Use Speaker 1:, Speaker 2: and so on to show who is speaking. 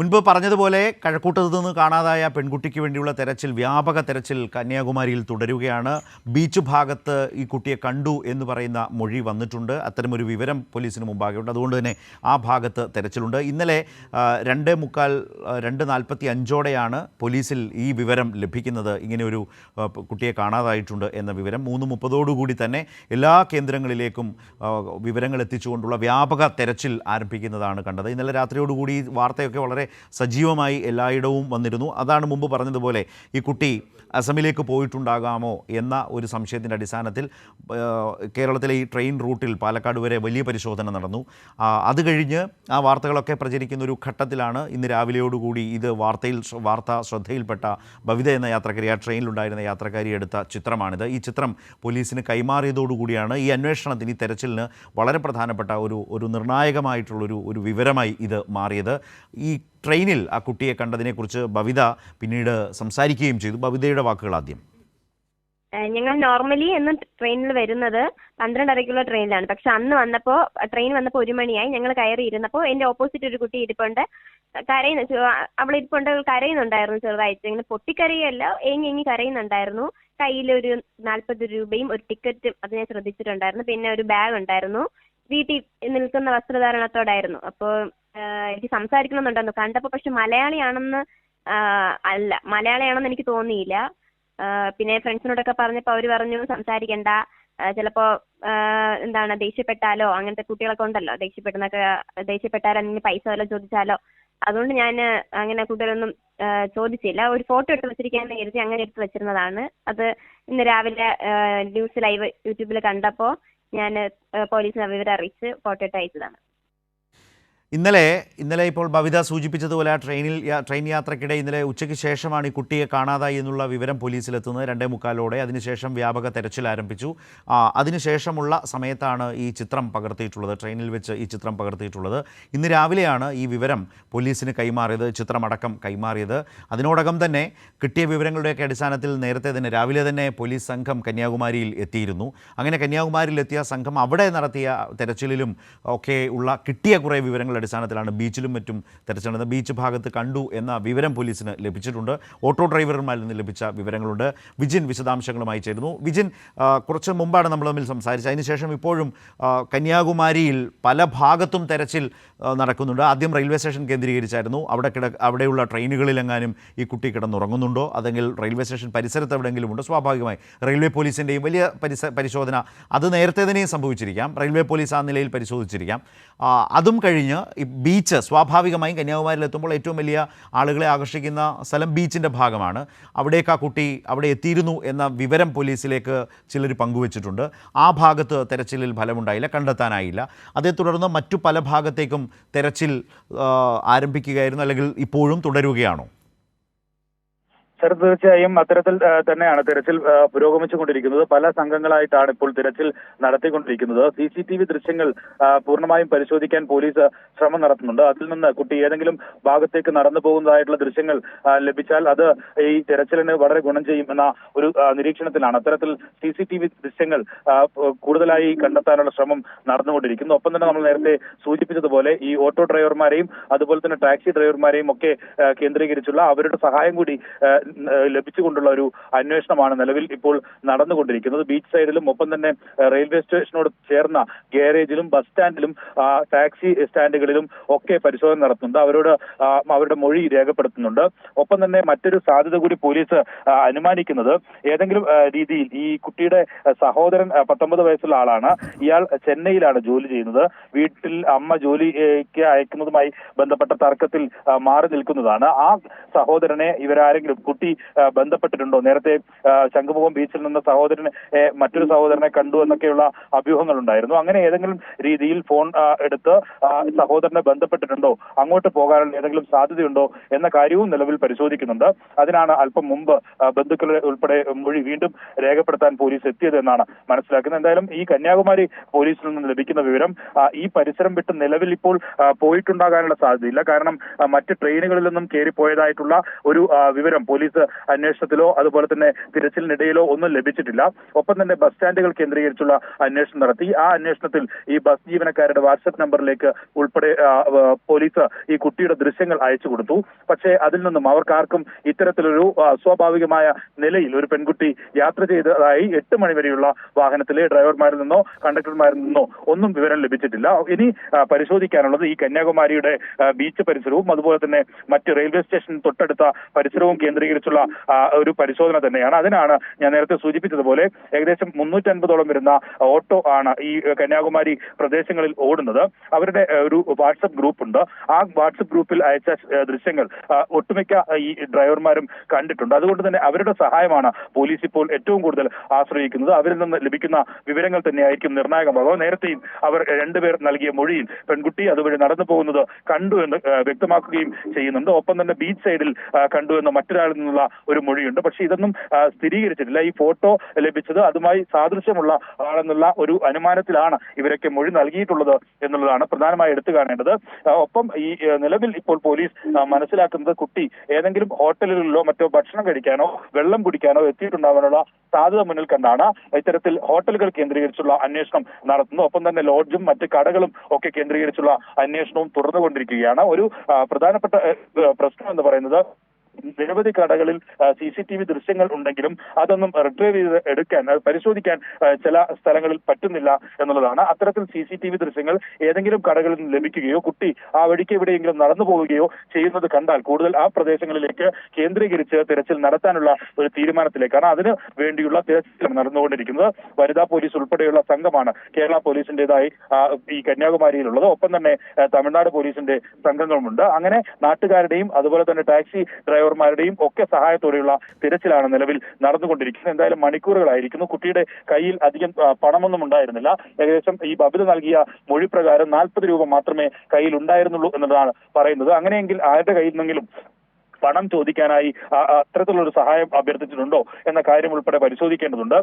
Speaker 1: മുൻപ് പറഞ്ഞതുപോലെ കഴക്കൂട്ടത്ത് നിന്ന് കാണാതായ പെൺകുട്ടിക്ക് വേണ്ടിയുള്ള തെരച്ചിൽ വ്യാപക തെരച്ചിൽ കന്യാകുമാരിയിൽ തുടരുകയാണ്. ബീച്ച് ഭാഗത്ത് ഈ കുട്ടിയെ കണ്ടു എന്ന് പറയുന്ന മൊഴി വന്നിട്ടുണ്ട്. അത്തരമൊരു വിവരം പോലീസിന് മുമ്പാകെയുണ്ട്. അതുകൊണ്ട് തന്നെ ആ ഭാഗത്ത് തെരച്ചിലുണ്ട്. ഇന്നലെ രണ്ട് മുക്കാൽ രണ്ട് നാൽപ്പത്തി അഞ്ചോടെയാണ് പോലീസിൽ ഈ വിവരം ലഭിക്കുന്നത്. ഇങ്ങനെ ഒരു കുട്ടിയെ കാണാതായിട്ടുണ്ട് എന്ന വിവരം. മൂന്ന് മുപ്പതോടുകൂടി തന്നെ എല്ലാ കേന്ദ്രങ്ങളിലേക്കും വിവരങ്ങൾ എത്തിച്ചുകൊണ്ടുള്ള വ്യാപക തെരച്ചിൽ ആരംഭിക്കുന്നതാണ് കണ്ടത്. ഇന്നലെ രാത്രിയോടുകൂടി വാർത്തയൊക്കെ വളരെ സജീവമായി എല്ലായിടവും വന്നിരുന്നു. അതാണ് മുമ്പ് പറഞ്ഞതുപോലെ ഈ കുട്ടി അസമിലേക്ക് പോയിട്ടുണ്ടാകാമോ എന്ന ഒരു സംശയത്തിന്റെ അടിസ്ഥാനത്തിൽ കേരളത്തിലെ ഈ ട്രെയിൻ റൂട്ടിൽ പാലക്കാട് വരെ വലിയ പരിശോധന നടന്നു. അത് കഴിഞ്ഞ് ആ വാർത്തകളൊക്കെ പ്രചരിക്കുന്ന ഒരു ഘട്ടത്തിലാണ് ഇന്ന് രാവിലെയോടുകൂടി ഇത് വാർത്തയിൽ വാർത്ത ശ്രദ്ധയിൽപ്പെട്ട ബവിത എന്ന യാത്രക്കാരി ആ ട്രെയിനിലുണ്ടായിരുന്ന യാത്രക്കാരി എടുത്ത ചിത്രമാണിത്. ഈ ചിത്രം പോലീസിന് കൈമാറിയതോടുകൂടിയാണ് ഈ അന്വേഷണത്തിന് ഈ തെരച്ചിലിന് വളരെ പ്രധാനപ്പെട്ട ഒരു ഒരു നിർണായകമായിട്ടുള്ളൊരു ഒരു വിവരമായി ഇത് മാറിയത്. ഈ ട്രെയിനിൽ ആ കുട്ടിയെ കണ്ടതിനെക്കുറിച്ച് ബവിത പിന്നീട് സംസാരിക്കുകയും ചെയ്തു. ബവിതയുടെ വാക്കുകൾ ആദ്യം.
Speaker 2: ഞങ്ങൾ നോർമലി എന്നും ട്രെയിനിൽ വരുന്നത് പന്ത്രണ്ടരയ്ക്കുള്ള ട്രെയിനിലാണ് പക്ഷെ അന്ന് വന്നപ്പോൾ ട്രെയിൻ വന്നപ്പോൾ ഒരു മണിയായി. ഞങ്ങൾ കയറി ഇരുന്നപ്പോൾ എന്റെ ഓപ്പോസിറ്റ് ഒരു കുട്ടി ഇരിപ്പുണ്ട്. കരയുന്ന അവളെ ഇരിപ്പുണ്ട്. കരയുന്നുണ്ടായിരുന്നു ചെറുതായിട്ട്. ഇങ്ങനെ പൊട്ടിക്കരയല്ല ഏങ്ങി ഏങ്ങി കരയുന്നുണ്ടായിരുന്നു. കയ്യിലൊരു നാൽപ്പത് രൂപയും ഒരു ടിക്കറ്റും അത് ഞാൻ ശ്രദ്ധിച്ചിട്ടുണ്ടായിരുന്നു. പിന്നെ ഒരു ബാഗ് ഉണ്ടായിരുന്നു. വീട്ടിൽ നിൽക്കുന്ന വസ്ത്രധാരണത്തോടായിരുന്നു. അപ്പോൾ എനിക്ക് സംസാരിക്കണമെന്നുണ്ടായിരുന്നു. കണ്ടപ്പോൾ പക്ഷെ മലയാളിയാണെന്ന് അല്ല മലയാളിയാണെന്ന് എനിക്ക് തോന്നിയില്ല. പിന്നെ ഫ്രണ്ട്സിനോടൊക്കെ പറഞ്ഞപ്പോൾ അവർ പറഞ്ഞു സംസാരിക്കണ്ട. ചിലപ്പോ എന്താണ് ദേഷ്യപ്പെട്ടാലോ അങ്ങനത്തെ കുട്ടികളൊക്കെ ഉണ്ടല്ലോ ദേഷ്യപ്പെടുന്നൊക്കെ ദേഷ്യപ്പെട്ടാലോ അല്ലെങ്കിൽ പൈസ വല്ലതും ചോദിച്ചാലോ. അതുകൊണ്ട് ഞാൻ അങ്ങനെ കൂടുതലൊന്നും ചോദിച്ചില്ല. ഒരു ഫോട്ടോ എടുത്ത് വെച്ചിരിക്കാന്ന് കരുതി അങ്ങനെ എടുത്ത് വെച്ചിരുന്നതാണ്. അത് ഇന്ന് രാവിലെ ന്യൂസ് ലൈവ് യൂട്യൂബിൽ കണ്ടപ്പോൾ ഞാൻ പോലീസിനെ വിവരം അറിയിച്ച് ഫോട്ടോ ഇട്ട് അയച്ചതാണ്
Speaker 1: ഇന്നലെ ഇന്നലെ ഇപ്പോൾ ബവിത സൂചിപ്പിച്ചതുപോലെ ട്രെയിനിൽ ട്രെയിൻ യാത്രക്കിടെ ഇന്നലെ ഉച്ചയ്ക്ക് ശേഷമാണ് ഈ കുട്ടിയെ കാണാതായി എന്നുള്ള വിവരം പോലീസിലെത്തുന്നത് രണ്ടേ മുക്കാലോടെ. അതിനുശേഷം വ്യാപക തെരച്ചിൽ ആരംഭിച്ചു. അതിനുശേഷമുള്ള സമയത്താണ് ഈ ചിത്രം പകർത്തിയിട്ടുള്ളത്. ട്രെയിനിൽ വെച്ച് ഈ ചിത്രം പകർത്തിയിട്ടുള്ളത്. ഇന്ന് രാവിലെയാണ് ഈ വിവരം പോലീസിന് കൈമാറിയത് ചിത്രമടക്കം കൈമാറിയത്. അതിനോടകം തന്നെ കിട്ടിയ വിവരങ്ങളുടെയൊക്കെ അടിസ്ഥാനത്തിൽ നേരത്തെ തന്നെ രാവിലെ തന്നെ പോലീസ് സംഘം കന്യാകുമാരിയിൽ എത്തിയിരുന്നു. അങ്ങനെ കന്യാകുമാരിയിൽ എത്തിയ സംഘം അവിടെ നടത്തിയ തെരച്ചിലിലും ഒക്കെ ഉള്ള കിട്ടിയ കുറേ വിവരങ്ങളുടെ അടിസ്ഥാനത്തിലാണ് ബീച്ചിലും മറ്റും തെരച്ചിൽ നടന്നത് ബീച്ച് ഭാഗത്ത് കണ്ടു എന്ന വിവരം പോലീസിന് ലഭിച്ചിട്ടുണ്ട്. ഓട്ടോ ഡ്രൈവർമാരിൽ നിന്ന് ലഭിച്ച വിവരങ്ങളുണ്ട്. വിജിൻ വിശദാംശങ്ങളുമായി ചേരുന്നു. വിജിൻ കുറച്ച് മുമ്പാണ് നമ്മൾ തമ്മിൽ സംസാരിച്ചത്. അതിനുശേഷം ഇപ്പോഴും കന്യാകുമാരിയിൽ പല ഭാഗത്തും തെരച്ചിൽ നടക്കുന്നുണ്ട്. ആദ്യം റെയിൽവേ സ്റ്റേഷൻ കേന്ദ്രീകരിച്ചായിരുന്നു. അവിടെ കിട അവിടെയുള്ള ട്രെയിനുകളിലെങ്ങാനും ഈ കുട്ടി കിടന്നുറങ്ങുന്നുണ്ടോ? അതെങ്കിൽ റെയിൽവേ സ്റ്റേഷൻ പരിസരത്ത് എവിടെയെങ്കിലും ഉണ്ടോ? സ്വാഭാവികമായി റെയിൽവേ പോലീസിന്റെയും വലിയ പരിസ പരിശോധന അത് നേരത്തെ തന്നെയും സംഭവിച്ചിരിക്കാം. റെയിൽവേ പോലീസ് ആ നിലയിൽ പരിശോധിച്ചിരിക്കാം. അതും കഴിഞ്ഞ് ബീച്ച് സ്വാഭാവികമായും കന്യാകുമാരിയിൽ എത്തുമ്പോൾ ഏറ്റവും വലിയ ആളുകളെ ആകർഷിക്കുന്ന സ്ഥലം ബീച്ചിന്റെ ഭാഗമാണ്. അവിടേക്ക് ആ കുട്ടി അവിടെ എത്തിയിരുന്നു എന്ന വിവരം പോലീസിലേക്ക് ചിലർ പങ്കുവച്ചിട്ടുണ്ട്. ആ ഭാഗത്ത് തെരച്ചിലിൽ ഫലമുണ്ടായില്ല കണ്ടെത്താനായില്ല. അതേ തുടർന്ന് മറ്റു പല ഭാഗത്തേക്കും തെരച്ചിൽ ആരംഭിക്കുകയായിരുന്നു അല്ലെങ്കിൽ ഇപ്പോഴും തുടരുകയാണോ?
Speaker 3: സർ തീർച്ചയായും അത്തരത്തിൽ തന്നെയാണ് തിരച്ചിൽ പുരോഗമിച്ചുകൊണ്ടിരിക്കുന്നത്. പല സംഘങ്ങളായിട്ടാണ് ഇപ്പോൾ തിരച്ചിൽ നടത്തിക്കൊണ്ടിരിക്കുന്നത്. സി സി ടി വി ദൃശ്യങ്ങൾ പൂർണമായും പരിശോധിക്കാൻ പോലീസ് ശ്രമം നടത്തുന്നുണ്ട്. അതിൽ നിന്ന് കുട്ടി ഏതെങ്കിലും ഭാഗത്തേക്ക് നടന്നു പോകുന്നതായിട്ടുള്ള ദൃശ്യങ്ങൾ ലഭിച്ചാൽ അത് ഈ തിരച്ചിലിന് വളരെ ഗുണം ചെയ്യും എന്ന ഒരു നിരീക്ഷണത്തിലാണ്. അത്തരത്തിൽ സി സി ടി വി ദൃശ്യങ്ങൾ കൂടുതലായി കണ്ടെത്താനുള്ള ശ്രമം നടന്നുകൊണ്ടിരിക്കുന്നു. ഒപ്പം തന്നെ നമ്മൾ നേരത്തെ സൂചിപ്പിച്ചതുപോലെ ഈ ഓട്ടോ ഡ്രൈവർമാരെയും അതുപോലെ തന്നെ ടാക്സി ഡ്രൈവർമാരെയും ഒക്കെ കേന്ദ്രീകരിച്ചുള്ള അവരുടെ സഹായം കൂടി ലഭിച്ചുകൊണ്ടുള്ള ഒരു അന്വേഷണമാണ് നിലവിൽ ഇപ്പോൾ നടന്നുകൊണ്ടിരിക്കുന്നത്. ബീച്ച് സൈഡിലും ഒപ്പം തന്നെ റെയിൽവേ സ്റ്റേഷനോട് ചേർന്ന ഗാരേജിലും ബസ് സ്റ്റാൻഡിലും ടാക്സി സ്റ്റാൻഡുകളിലും ഒക്കെ പരിശോധന നടത്തുന്നുണ്ട്. അവരോട് അവരുടെ മൊഴി രേഖപ്പെടുത്തുന്നുണ്ട്. ഒപ്പം തന്നെ മറ്റൊരു സാധ്യത കൂടി പോലീസ് അനുമാനിക്കുന്നത് ഏതെങ്കിലും രീതിയിൽ ഈ കുട്ടിയുടെ സഹോദരൻ പത്തൊമ്പത് വയസ്സുള്ള ആളാണ്. ഇയാൾ ചെന്നൈയിലാണ് ജോലി ചെയ്യുന്നത്. വീട്ടിൽ അമ്മ ജോലിക്ക് അയക്കുന്നതുമായി ബന്ധപ്പെട്ട തർക്കത്തിൽ മാറി നിൽക്കുന്നതാണ്. ആ സഹോദരനെ ഇവരാരെങ്കിലും കുട്ടി ബന്ധപ്പെട്ടിട്ടുണ്ടോ? നേരത്തെ ശംഖുമുഖം ബീച്ചിൽ നിന്ന് സഹോദരനെ മറ്റൊരു സഹോദരനെ കണ്ടു എന്നൊക്കെയുള്ള അഭ്യൂഹങ്ങൾ ഉണ്ടായിരുന്നു അങ്ങനെ ഏതെങ്കിലും രീതിയിൽ ഫോൺ എടുത്ത് സഹോദരനെ ബന്ധപ്പെട്ടിട്ടുണ്ടോ? അങ്ങോട്ട് പോകാനുള്ള ഏതെങ്കിലും സാധ്യതയുണ്ടോ? എന്ന കാര്യവും നിലവിൽ പരിശോധിക്കുന്നുണ്ട്. അതിനാണ് അല്പം മുമ്പ് ബന്ധുക്കളുടെ ഉൾപ്പെടെ മൊഴി വീണ്ടും രേഖപ്പെടുത്താൻ പോലീസ് എത്തിയത് എന്നാണ് മനസ്സിലാക്കുന്നത്. എന്തായാലും ഈ കന്യാകുമാരി പോലീസിൽ നിന്ന് ലഭിക്കുന്ന വിവരം ഈ പരിസരം വിട്ട് നിലവിൽ ഇപ്പോൾ പോയിട്ടുണ്ടാകാനുള്ള സാധ്യതയില്ല. കാരണം മറ്റ് ട്രെയിനുകളിൽ നിന്നും കയറിപ്പോയതായിട്ടുള്ള ഒരു വിവരം പോലീസ് പോലീസ് അന്വേഷണത്തിലോ അതുപോലെ തന്നെ തിരച്ചിലിനിടയിലോ ഒന്നും ലഭിച്ചിട്ടില്ല. ഒപ്പം തന്നെ ബസ് സ്റ്റാൻഡുകൾ കേന്ദ്രീകരിച്ചുള്ള അന്വേഷണം നടത്തി. ആ അന്വേഷണത്തിൽ ഈ ബസ് ജീവനക്കാരുടെ വാട്സപ്പ് നമ്പറിലേക്ക് ഉൾപ്പെടെ പോലീസ് ഈ കുട്ടിയുടെ ദൃശ്യങ്ങൾ അയച്ചു കൊടുത്തു. പക്ഷേ അതിൽ നിന്നും അവർക്കാർക്കും ഇത്തരത്തിലൊരു സ്വാഭാവികമായ നിലയിൽ ഒരു പെൺകുട്ടി യാത്ര ചെയ്തതായി എട്ട് മണിവരെയുള്ള വാഹനത്തിലെ ഡ്രൈവർമാരിൽ നിന്നോ കണ്ടക്ടർമാരിൽ നിന്നോ ഒന്നും വിവരം ലഭിച്ചിട്ടില്ല. ഇനി പരിശോധിക്കാനുള്ളത് ഈ കന്യാകുമാരിയുടെ ബീച്ച് പരിസരവും അതുപോലെ തന്നെ മറ്റ് റെയിൽവേ സ്റ്റേഷൻ തൊട്ടടുത്ത പരിസരവും കേന്ദ്രീകരിച്ചുള്ള ആ, ഒരു പരിശോധന തന്നെയാണ്. അതിനാണ് ഞാൻ നേരത്തെ സൂചിപ്പിച്ചതുപോലെ ഏകദേശം മുന്നൂറ്റൻപതോളം വരുന്ന ഓട്ടോ ആണ് ഈ കന്യാകുമാരി പ്രദേശങ്ങളിൽ ഓടുന്നത്. അവരുടെ ഒരു വാട്സപ്പ് ഗ്രൂപ്പ് ഉണ്ട് ആ വാട്സപ്പ് ഗ്രൂപ്പിൽ അയച്ച ദൃശ്യങ്ങൾ ഒട്ടുമിക്ക ഈ ഡ്രൈവർമാരും കണ്ടിട്ടുണ്ട്. അതുകൊണ്ട് തന്നെ അവരുടെ സഹായമാണ് പോലീസ് ഇപ്പോൾ ഏറ്റവും കൂടുതൽ ആശ്രയിക്കുന്നത്. അവരിൽ നിന്ന് ലഭിക്കുന്ന വിവരങ്ങൾ തന്നെയായിരിക്കും നിർണായകമാകും നേരത്തെയും അവർ രണ്ടുപേർ നൽകിയ മൊഴിയിൽ പെൺകുട്ടി അതുവഴി നടന്നു പോകുന്നത് കണ്ടു എന്ന് വ്യക്തമാക്കുകയും ചെയ്യുന്നുണ്ട്. ഒപ്പം തന്നെ ബീച്ച് സൈഡിൽ കണ്ടു എന്ന് മറ്റൊരാളിൽ നിന്നുള്ള ഒരു മൊഴിയുണ്ട്. പക്ഷേ ഇതൊന്നും സ്ഥിരീകരിച്ചിട്ടില്ല. ഈ ഫോട്ടോ ലഭിച്ചത് അതുമായി സാദൃശ്യമുള്ള ആളെന്നുള്ള ഒരു അനുമാനത്തിലാണ് ഇവരൊക്കെ മൊഴി നൽകിയിട്ടുള്ളത് എന്നുള്ളതാണ് പ്രധാനമായി എടുത്തു കാണേണ്ടത്. ഒപ്പം ഈ നിലവിൽ ഇപ്പോൾ പോലീസ് മനസ്സിലാക്കുന്നത് കുട്ടി ഏതെങ്കിലും ഹോട്ടലുകളിലോ മറ്റോ ഭക്ഷണം കഴിക്കാനോ വെള്ളം കുടിക്കാനോ എത്തിയിട്ടുണ്ടാവാനുള്ള സാധ്യത മുന്നിൽ കണ്ടാണ് ഇത്തരത്തിൽ ഹോട്ടലുകൾ കേന്ദ്രീകരിച്ചുള്ള അന്വേഷണം നടത്തുന്നത്. ഒപ്പം തന്നെ ലോഡ്ജും മറ്റ് കടകളും ഒക്കെ കേന്ദ്രീകരിച്ചുള്ള അന്വേഷണവും തുടർന്നുകൊണ്ടിരിക്കുകയാണ്. ഒരു പ്രധാനപ്പെട്ട പ്രശ്നം എന്ന് പറയുന്നത് നിരവധി കടകളിൽ സി സി ടി വി ദൃശ്യങ്ങൾ ഉണ്ടെങ്കിലും അതൊന്നും റിട്രീവ് ചെയ്ത് എടുക്കാൻ അത് പരിശോധിക്കാൻ ചില സ്ഥലങ്ങളിൽ പറ്റുന്നില്ല എന്നുള്ളതാണ്. അത്തരത്തിൽ സി സി ടി വി ദൃശ്യങ്ങൾ ഏതെങ്കിലും കടകളിൽ നിന്ന് ലഭിക്കുകയോ കുട്ടി ആ വഴിക്ക് എവിടെയെങ്കിലും നടന്നു പോവുകയോ ചെയ്യുന്നത് കണ്ടാൽ കൂടുതൽ ആ പ്രദേശങ്ങളിലേക്ക് കേന്ദ്രീകരിച്ച് തിരച്ചിൽ നടത്താനുള്ള ഒരു തീരുമാനത്തിലേക്കാണ് അതിന് വേണ്ടിയുള്ള തിരച്ചിൽ നടന്നുകൊണ്ടിരിക്കുന്നത്. വനിതാ പോലീസ് ഉൾപ്പെടെയുള്ള സംഘമാണ് കേരള പോലീസിന്റേതായി ഈ കന്യാകുമാരിയിലുള്ളത്. ഒപ്പം തന്നെ തമിഴ്നാട് പോലീസിന്റെ സംഘങ്ങളുമുണ്ട്. അങ്ങനെ നാട്ടുകാരുടെയും അതുപോലെ തന്നെ ടാക്സി ഡ്രൈവർമാരുടെയും ഒക്കെ സഹായത്തോടെയുള്ള തിരച്ചിലാണ് നിലവിൽ നടന്നുകൊണ്ടിരിക്കുന്നത്. എന്തായാലും മണിക്കൂറുകളായിരിക്കുന്നു. കുട്ടിയുടെ കയ്യിൽ അധികം പണമൊന്നും ഉണ്ടായിരുന്നില്ല. ഏകദേശം ഈ ബബിത നൽകിയ മൊഴി പ്രകാരം നാൽപ്പത് രൂപ മാത്രമേ കയ്യിൽ ഉണ്ടായിരുന്നുള്ളൂ എന്നതാണ് പറയുന്നത്. അങ്ങനെയെങ്കിൽ ആരുടെ കയ്യിൽ നിന്നെങ്കിലും പണം ചോദിക്കാനായി അത്തരത്തിലുള്ള ഒരു സഹായം അഭ്യർത്ഥിച്ചിട്ടുണ്ടോ എന്ന കാര്യം ഉൾപ്പെടെ പരിശോധിക്കേണ്ടതുണ്ട്.